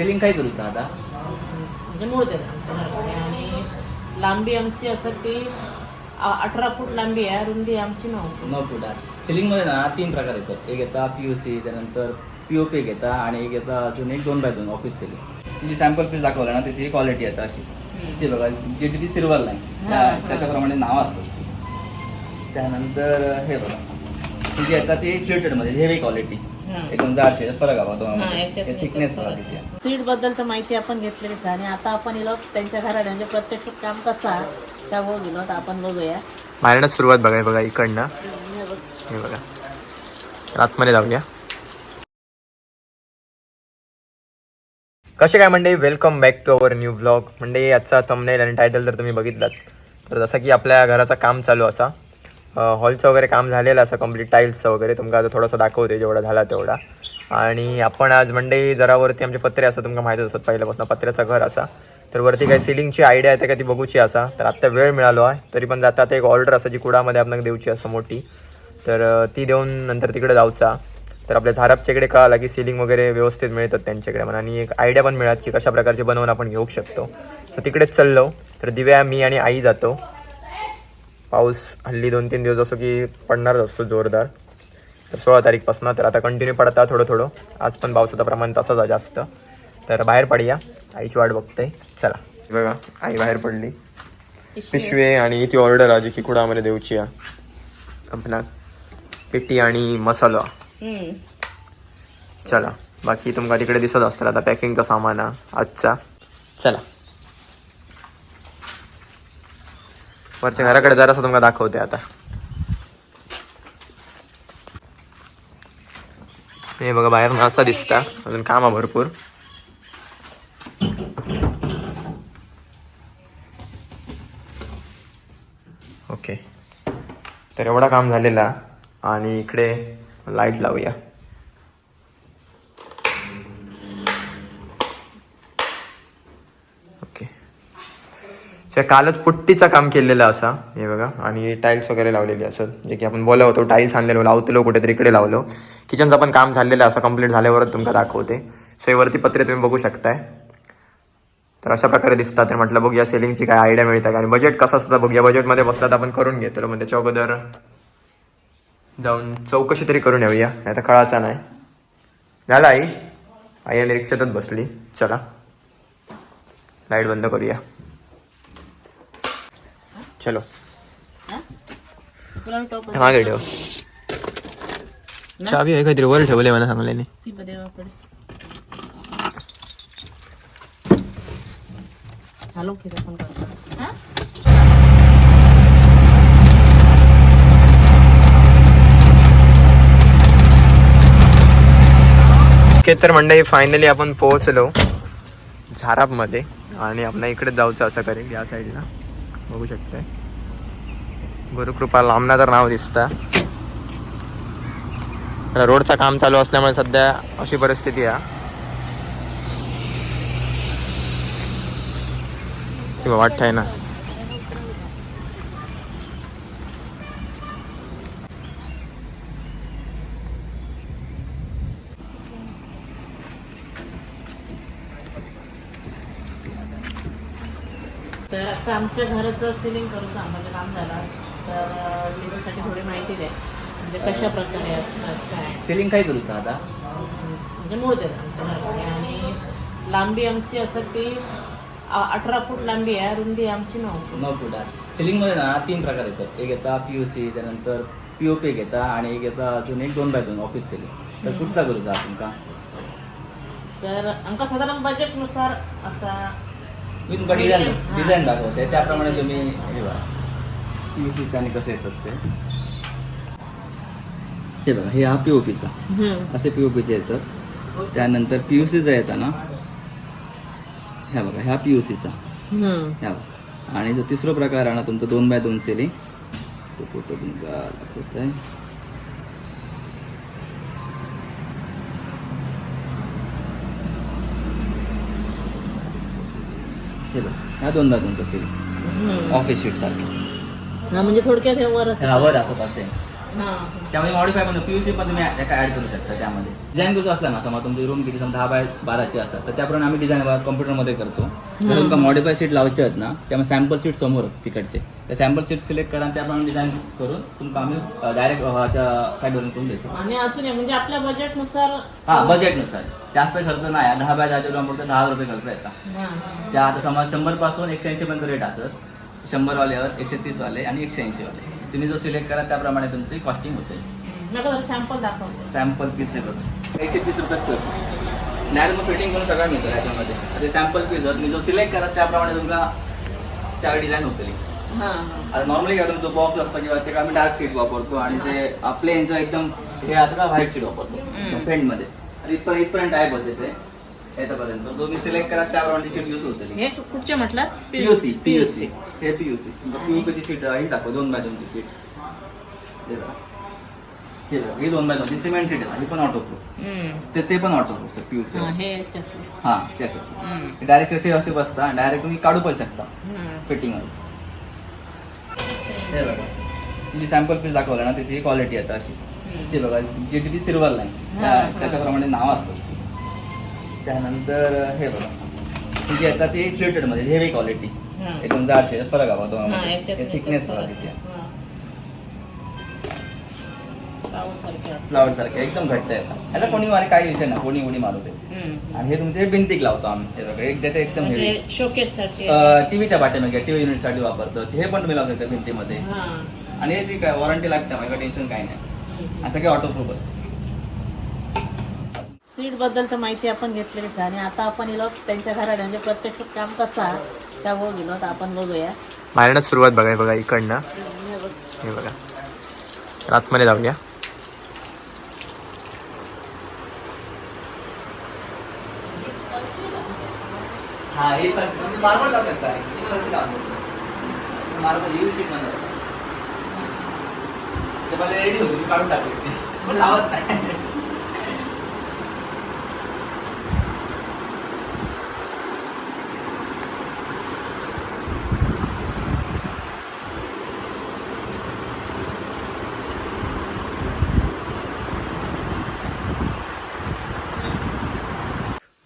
Ceiling काय करूचा आता? म्हणजे आमच्या घराकडे आणि लांबी आमची असं ती अठरा फूट लांबी आहे रुंदी आमची नऊ फूट. नऊ फूट आहे. सिलिंगमध्ये ना तीन प्रकार येतात. एक येता पी यू सी त्यानंतर पी ओ पी घेता आणि एक येता अजून एक दोन बाय दोन ऑफिस सिलिंग जी सॅम्पल पीस दाखवलं ना त्याची क्वालिटी येतं अशी. ते बघा जी टी सिल्वर लाईन. त्याच्याप्रमाणे नाव असतं. त्यानंतर हे बघा. जी येतात ती फ्लिटेडमध्ये हेवी क्वालिटी. एकदम जाडशे फरक हवा तो थिकनेस. सीटबद्दल तर माहिती आपण घेतलेलीच आहे. आणि आता आपण इलो त्यांच्या घरात म्हणजे प्रत्यक्ष काम कसं गेलो तर आपण बघूया. बाहेरनच सुरुवात बघा बघा इकडनं. हे बघ. हे बघा. आतमध्ये जाऊया. कसे काय म्हणजे welcome back to our new blog म्हणजे याचा थंबनेल आणि टायटल जर तुम्ही बघितलात तर जसं की आपल्या घराचं काम चालू असा. हॉलचं वगैरे काम झालेलं असं कंप्लीट टाईल्सचं वगैरे. तुमका आता थोडंसं दाखवते जेवढा झाला तेवढा. आणि आपण आज मंडई जरा वरती आमचे पत्रे असं तुमका माहितीच असत पहिल्यापासून पत्र्याचं घर असा. तर वरती काही सिलिंगची आयडिया आहे का ती बघूची असा. तर आत्ता वेळ मिळालो आहे तरी पण जाता आता एक ऑर्डर असा जी कुडामध्ये आपण देऊची असं मोठी. तर ती देऊन नंतर तिकडे जाऊचा. तर आपल्या झारपच्या इकडे कळाला की सिलिंग वगैरे व्यवस्थित मिळतात त्यांच्याकडे म्हणा आणि एक आयडिया पण मिळत की कशा प्रकारचे बनवून आपण घेऊ शकतो. तर तिकडेच चाललो. तर दिव्या मी आणि आई जातो. पाऊस हल्ली दोन तीन दिवस असो की पडणारच असतो जोरदार. तर सोळा तारीखपासून तर आता कंटिन्यू पडता थोडं थोडं आज पण पावसाचं प्रमाण तसंच आहे जास्त. तर बाहेर पडूया. आईची वाट बघते चला. बघा आई बाहेर पडली. पिशवे. आणि ती ऑर्डर आहे जी की कुडामध्ये देऊची आहे. आपला पेटी आणि मसाला. चला. बाकी तुमका तिकडे दिसत असतं आता पॅकिंगचा सामान हा आजचा. चला. वरच्या घराकडे जरासं तुमका दाखवते आता. हे बघा बाहेर असा दिसता. अजून काम आहे भरपूर. ओके. तर एवढा काम झालेला आणि इकडे लाइट लावूया. तर कालच पुट्टीचं काम केलेलं असा. हे बघा. आणि टाईल्स वगैरे लावलेली असत जे की आपण बोलत होतो टाईल्स आणलेलो लावतेलो कुठेतरी इकडे लावलो. किचनचं पण काम झालेलं असं कंप्लीट झाल्यावरच तुमका दाखवते. सो हे वरती पत्रे तुम्ही बघू शकताय. तर अशा प्रकारे दिसतात. तर म्हटलं बघूया सेलिंगची काय आयडिया मिळतं का? आणि बजेट कसं असतं बघूया. बजेटमध्ये बसला तर आपण करून घेतो. मग त्याच्या अगोदर जाऊन चौकशी तरी करून येऊया. नाही तर कळाचा नाही. झाला आई? आई आणि रिक्षातच बसली. चला. लाइट बंद करूया. चलो। हा? मागे ठेव। चावी आहे काहीतरी वर ठेवले मला सांगल्याने हॅलो फोन करतो हा? ओके तर मंडळी फायनली आपण पोहोचलो झारापमध्ये आणि आपल्या इकडे जाऊचं असं करेल या साईडला बघू शकताय. गुरुकृपा लांबना तर नाव दिसता. रोडचं काम चालू असल्यामुळे सध्या अशी परिस्थिती आहे. किंवा वाटत आहे ना तर आता आमच्या घराचं सिलिंग करूचं आम्हाला काम झालं. तर अं, त्याच्यासाठी थोडी माहिती द्या. म्हणजे कशा प्रकारे असतात काय? सिलिंग काय करूचा आता? म्हणजे मोडते आमच्या घराकडे आणि लांबी आमची असं ती अ- अठरा फूट लांबी आहे रुंदी आमची नऊ फूट. नऊ फूट आहे. सिलिंगमध्ये ना तीन प्रकार येतात. एक येता पी यू सी त्यानंतर पी ओ पी घेता आणि एक येता अजून एक दोन बाय दोन ऑफिस सिलिंग तर कुठचा करूचा तुमका तर आमका साधारण बजेटनुसार असा मी तुमका डिझाईन. डिझाईन दाखवते. त्याप्रमाणे तुम्ही हे बघा. पी सीचा आणि कसं येतात ते. हे बघा हे हा पी ओ पीचा. असे पी ओ पीचे येतात. त्यानंतर पी यू सीचा येतं ना ह्या बघा ह्या पी यू सीचा. ह्या बघा. आणि जो तिसरा प्रकार आहे ना तुमचा दोन बाय दोन सेलिंग. तो फोटो तुमका दाखवत आहे हे बघा ह्या दोन बाय दोनचा सेलिंग ऑफिस शीट सारखा. हा म्हणजे थोडक्यात हे वर असं. ह्यावर असत असे हा त्यामध्ये मॉडिफाय पण पीयूसी पण तुम्ही ऍड करू शकता त्यामध्ये. डिझाईन कसं असला ना समजा तुमची रूम किती समजा दहा बाय बाराची असतात तर त्याप्रमाणे आम्ही डिझाईन कॉम्प्युटरमध्ये करतो. जर तुमका मॉडिफाय सीट लावायचे आहेत ना त्यामुळे सॅम्पल सीट समोर तिकडचे. त्या सॅम्पल सीट सिलेक्ट करा त्याप्रमाणे डिझाईन करून तुमका आम्ही डायरेक्ट साईडवरून करून देतो. आणि अजून म्हणजे आपल्या बजेटनुसार हा बजेटनुसार जास्त खर्च नाही. दहा बाय दहाच्या रूम फक्त दहा रुपये खर्च येतात त्या आता समज शंभरपासून एकशे ऐंशी पर्यंत रेट असत शंभर वाल्यावर एकशे तीस वाले आणि एकशे ऐंशी वाले तुम्ही जो सिलेक्ट करा त्याप्रमाणे तुमची कॉस्टिंग होते. सॅम्पल सॅम्पल पीस येतात. एकशे तीस रुपये स्क्वेअर मग फिटिंग करून सगळं मिळतं याच्यामध्ये सॅम्पल पीस जर तुम्ही जो सिलेक्ट करा त्याप्रमाणे तुमका त्या डिझाईन होतली आता नॉर्मली काय तुमचं बॉक्स असतं किंवा ते आम्ही डार्क शीट वापरतो आणि ते प्लेनचं एकदम हे आता का व्हाईट शीट वापरतो फेंटमध्ये आणि इथपर्यंत इथपर्यंत टाईप होते ते याच्यापर्यंत. मी सिलेक्ट करा त्याप्रमाणे शीट यूज होतली हे कुठचे म्हटलं पीयूसी पीयूसी हे पीयूसी पीयूपीची शीट ही दाखव दोन बाय दोनची शीट हे दोन बाय दोनची सिमेंट शीट आहे ही पण ऑटो प्रूफ ते ते पण ऑटो प्रूफ पीयूसी हे याच्यात हा त्याच्यात डायरेक्ट असे असे बसता डायरेक्ट तुम्ही काढू पण शकता फिटिंग हे बघा. जी सॅम्पल पीस दाखवलं ना त्याची क्वालिटी आता अशी. ते बघा जी टी सिल्वर लाईन हा. त्याच्याप्रमाणे नाव असतं. त्यानंतर हे बघा. ही जी आता ती फ्लिटेडमध्ये हेवी क्वालिटी हा. एकदम जाडशे फरक हवा हा, थिकनेस फरक. तिथे. हा. फ्लावरसारखे. फ्लावर सारखे एकदम घट्ट आहे याचा कोणी मारे काही विषय नाही. कोणी उडी मारू दे. हम्म. आणि हे तुमचे भिंतीक लावतो आम्ही. हे एक त्याचं एकदम हेवी शोकेस साठी टीव्हीच्या पाठीमागे टीव्ही युनिटसाठी वापरतात. हे पण तुम्ही लावू शकता भिंतीमध्ये. हा. आणि याची काय वॉरंटी लागते माझ्या टेन्शन काही नाही. असं काही ऑटो प्रूफ आहे सीटबद्दल तर माहिती आपण घेतलेलीच आहे. आणि आता आपण गेलो त्यांच्या घरात म्हणजे प्रत्यक्षात काम कसं आहे त्या बघ गेलो तर आपण बघूया. बाहेरनच सुरुवात बघाय बघा इकडनं. हे बघ. हे आतमध्ये जाऊया. हा हे फरशी तुम्ही मार्बल लावू शकता ही फरशी लावू शकता मार्बल यू शीट म्हणतात ते मला रेडी होती मी काढून टाकली ती. पण लावत नाही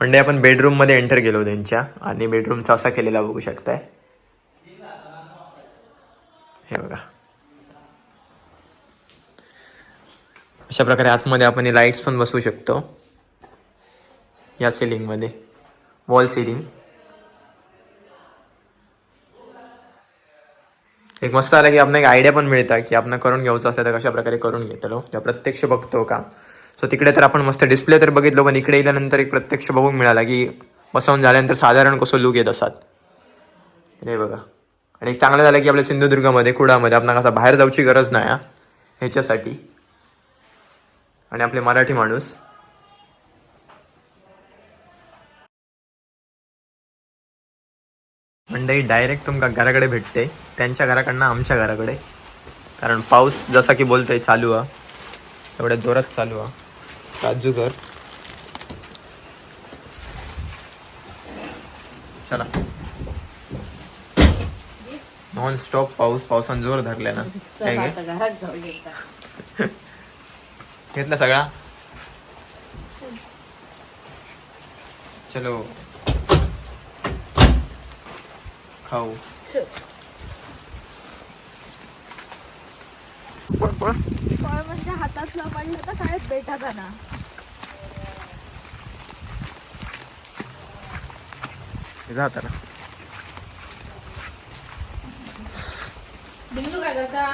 म्हणजे आपण बेडरूममध्ये एंटर गेलो त्यांच्या. आणि बेडरूमचा असा केलेला बघू शकताय. हे बघा. अशा प्रकारे आतमध्ये आपण लाईट्स पण बसवू शकतो. या सिलिंगमध्ये वॉल सिलिंग एक मस्त आला की आपण एक आयडिया पण मिळता की आपण करून घ्यायचं असलं तर कशा प्रकारे करून घेतलो. त्या प्रत्यक्ष बघतो का सो तिकडे तर आपण मस्त डिस्प्ले तर बघितलो पण इकडे गेल्यानंतर एक प्रत्यक्ष बघून मिळाला की बसवून झाल्यानंतर साधारण कसं लुक येत असतात. हे बघा. आणि एक चांगलं झालं की आपल्या सिंधुदुर्गामध्ये कुडामध्ये आपण कसं बाहेर जाऊची गरज नाही ह्याच्यासाठी. आणि आपले मराठी माणूस. मंडई डायरेक्ट तुमका घराकडे भेटते. त्यांच्या घराकडनं आमच्या घराकडे. कारण पाऊस जसा की बोलतोय चालू आहे एवढ्या जोरात चालू आहे काजूगर चला. नॉन स्टॉप पाऊस पावसान जोर धरलाय ना. काय घे? घेतला सगळा? चलो. खाऊ. पळ, पळ. फळ म्हणजे हातातलं पडलं तर बिल्लू काय करता?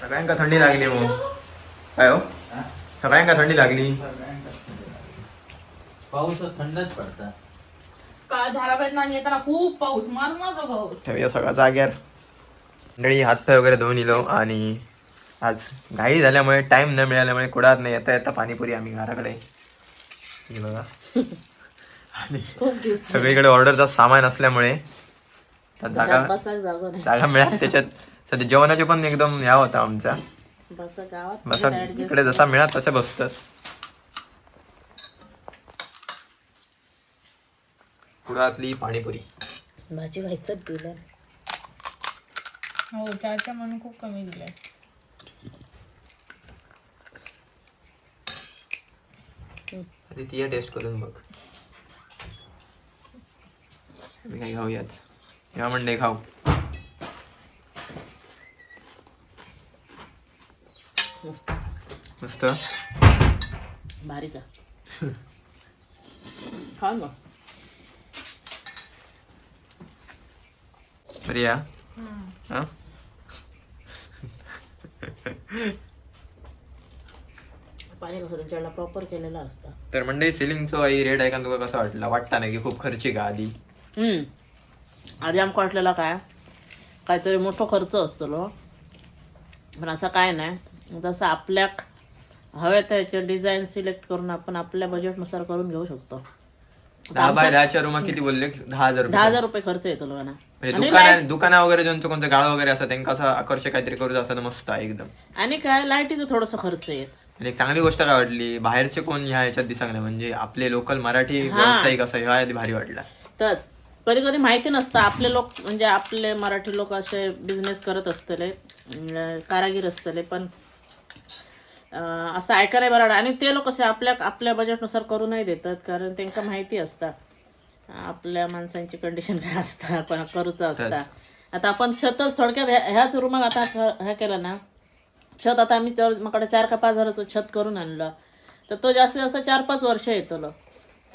सगळ्यांका थंडी लागली मग काय हो? सगळ्यांका थंडी लागली. पाऊस थंडच पडतात का झाडाबाहेर नाही येताना खूप पाऊस मारून मारतो पाऊस. ठेवूया सगळा जाग्यावर मंडळी हातपाय वगैरे धुवून इलो आणि आज घाई झाल्यामुळे टाइम न मिळाल्यामुळे कुडात नाही येता येता पाणीपुरी आम्ही घराकडे. हे बघा. आणि सगळीकडे ऑर्डरचा सामान असल्यामुळे जागा जागो मिळाल्या त्याच्यात. सध्या जेवणाचे पण एकदम या होता आमचा. बसा. इकडे जसा मिळात तसे बसतात. कुडातली पाणीपुरी. भाजी व्हायचंच दिलं. हो चहाच्या म्हणून खूप कमी दिलंय. आधी ती टेस्ट करून बघ. मी काही खाऊयाच या मंडे खाऊ. मस्त. भारीचा खा ना हा पाणी कसं त्यांच्याकडला प्रॉपर केलेलं असतं. तर मंडई सिलिंगचो आई रेट आहे का? तुका कसं वाटला? वाटता नाही की खूप खर्ची का आधी. हम्म. आधी आमका वाटलेला काय? काहीतरी मोठा खर्च असतो लो. पण असं काय नाही. जसं आपल्या हव्या त्याचे डिझाईन सिलेक्ट करून आपण आपल्या बजेटनुसार करून घेऊ शकतो. दहा बाय दहाच्या रूम किती बोलले? दहा हजार दहा रुपये हजार रुपये खर्च येतो लोकांना. म्हणजे दुकान दुकाना वगैरे ज्यांचं कोणतं गाळं वगैरे असं त्यांना असं आकर्षक काहीतरी करू असं मस्त आहे एकदम. आणि काय लाईटीचं थोडंसं खर्च येत. आणि एक चांगली गोष्ट काय वाटली? बाहेरचे कोण ह्या ह्याच्यात नाही म्हणजे आपले लोकल मराठी व्यावसायिक असं ह्या आधी भारी वाटला. तर कधी कधी माहिती नसतं आपले लोक म्हणजे आपले मराठी लोक असे बिझनेस करत असतले अं, कारागीर असतले पण असं ऐकायला बरं. आणि ते लोक कसे आपल्या आपल्या बजेटनुसार करू नाही देतात कारण त्यांना माहिती असतं. आपल्या माणसांची कंडिशन काय असतं पण करूचं असतं. आता आपण छतच थोडक्यात ह्या- ह्याच रूमात आता ह्या केला ना. छत आता आम्ही माझ्याकडे चार का पाच हजाराचं छत करून आणलं. तर तो जास्तीत जास्त चार पाच वर्ष येतो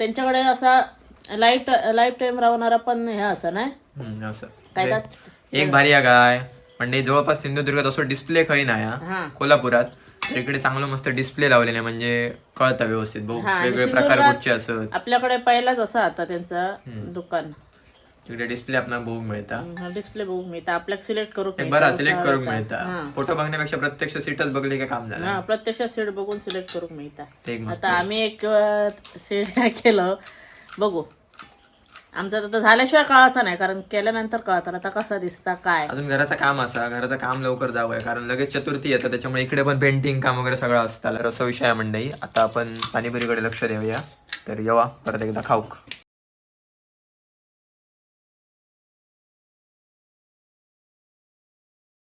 त्यांच्याकडे असा लाइट लाईफ टाईम राहणारा पण ह्या असं नाही काय? एक भारी आहे काय म्हणजे जवळपास सिंधुदुर्गात असं डिस्प्ले काही नाही हा. हा. कोल्हापुरात. इकडे चांगलं मस्त डिस्प्ले लावलेले म्हणजे कळतं व्यवस्थित. भाऊ हा, आणि वेगवेगळे प्रकार सिंधुदुर्गात कुठचे असत. आपल्याकडे पहिलाच असा आता त्यांचं दुकान. तिकडे डिस्प्ले आपल्याला बघू मिळता. डिस्प्ले बघू मिळतं. आपल्याला सिलेक्ट करू बरा सिलेक्ट करून मिळता. फोटो बघण्यापेक्षा प्रत्यक्ष सीटच बघली का काम झालं. हा प्रत्यक्ष सीट बघून सिलेक्ट करू मिळतात ते एक मस्त आता आम्ही एक सीट केलं. बघू. आमचा तर झाल्याशिवाय कळायचा नाही कारण केल्यानंतर कळतं आता कसा दिसता काय. अजून घराचं काम असा घराचं काम लवकर जावंय कारण लगेच चतुर्थी येतं त्याच्यामुळे इकडे पण पेंटिंग काम वगैरे सगळं असतं. तर असं विषय आहे मंडई. आता आपण पाणीपुरीकडे लक्ष देऊया. तर येवा परत एकदा खाऊक.